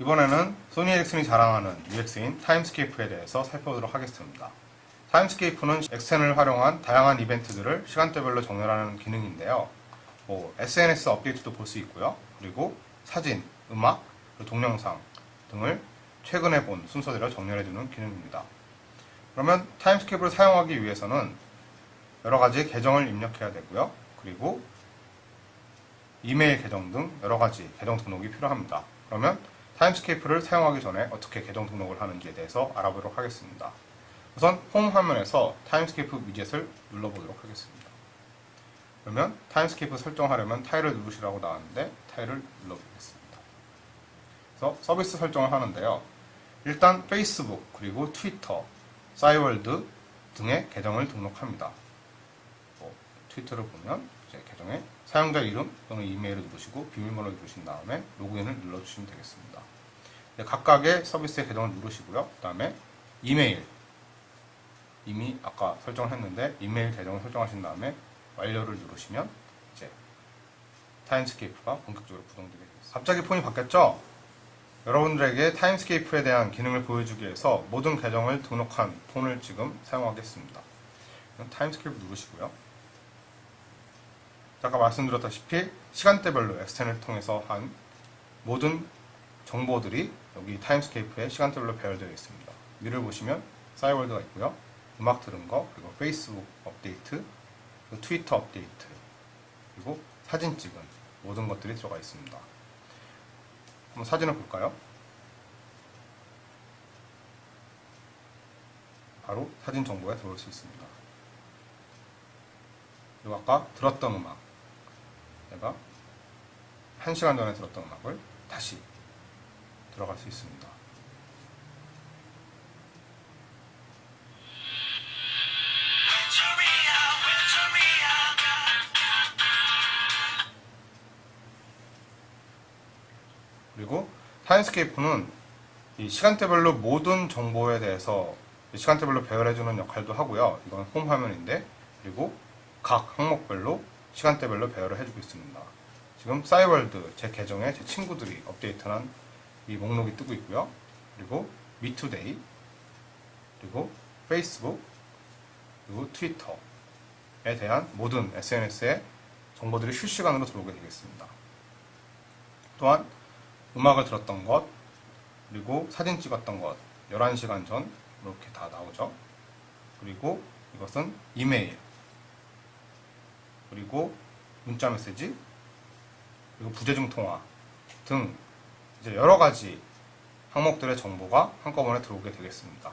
이번에는 소니 에릭슨이 자랑하는 UX인 타임스케이프에 대해서 살펴보도록 하겠습니다. 타임스케이프는 엑센을 활용한 다양한 이벤트들을 시간대별로 정렬하는 기능인데요. 뭐 SNS 업데이트도 볼 수 있고요. 그리고 사진, 음악, 동영상 등을 최근에 본 순서대로 정렬해주는 기능입니다. 그러면 타임스케이프를 사용하기 위해서는 여러 가지 계정을 입력해야 되고요. 그리고 이메일 계정 등 여러 가지 계정 등록이 필요합니다. 그러면 타임스케이프를 사용하기 전에 어떻게 계정 등록을 하는지에 대해서 알아보도록 하겠습니다. 우선 홈 화면에서 타임스케이프 위젯을 눌러보도록 하겠습니다. 그러면 타임스케이프 설정하려면 타일을 누르시라고 나왔는데 타일을 눌러보겠습니다. 그래서 서비스 설정을 하는데요. 일단 페이스북 그리고 트위터, 싸이월드 등의 계정을 등록합니다. 뭐, 트위터를 보면 계정에 사용자 이름 또는 이메일을 누르시고 비밀번호를 누르신 다음에 로그인을 눌러주시면 되겠습니다. 이제 각각의 서비스의 계정을 누르시고요. 그 다음에 이메일 이미 아까 설정을 했는데 이메일 계정을 설정하신 다음에 완료를 누르시면 이제 타임스케이프가 본격적으로 구동되게 되겠습니다. 갑자기 폰이 바뀌었죠? 여러분들에게 타임스케이프에 대한 기능을 보여주기 위해서 모든 계정을 등록한 폰을 지금 사용하겠습니다. 타임스케이프 누르시고요. 아까 말씀드렸다시피 시간대별로 엑스텐을 통해서 한 모든 정보들이 여기 타임스케이프에 시간대별로 배열되어 있습니다. 위를 보시면 싸이월드가 있고요. 음악 들은 거, 그리고 페이스북 업데이트, 그리고 트위터 업데이트, 그리고 사진 찍은 모든 것들이 들어가 있습니다. 한번 사진을 볼까요? 바로 사진 정보에 들어올 수 있습니다. 그리고 아까 들었던 음악, 내가 한 시간 전에 들었던 음악을 다시 들어갈 수 있습니다. 그리고 타임스케이프는 이 시간대별로 모든 정보에 대해서 시간대별로 배열해주는 역할도 하고요. 이건 홈 화면인데 그리고 각 항목별로 시간대별로 배열을 해주고 있습니다. 지금 싸이월드 제 계정에 제 친구들이 업데이트한 이 목록이 뜨고 있고요. 그리고 미투데이 그리고 페이스북 그리고 트위터에 대한 모든 SNS의 정보들이 실시간으로 들어오게 되겠습니다. 또한 음악을 들었던 것, 그리고 사진 찍었던 것, 11시간 전, 이렇게 다 나오죠. 그리고 이것은 이메일, 그리고 문자 메시지, 그리고 부재중 통화 등 이제 여러 가지 항목들의 정보가 한꺼번에 들어오게 되겠습니다.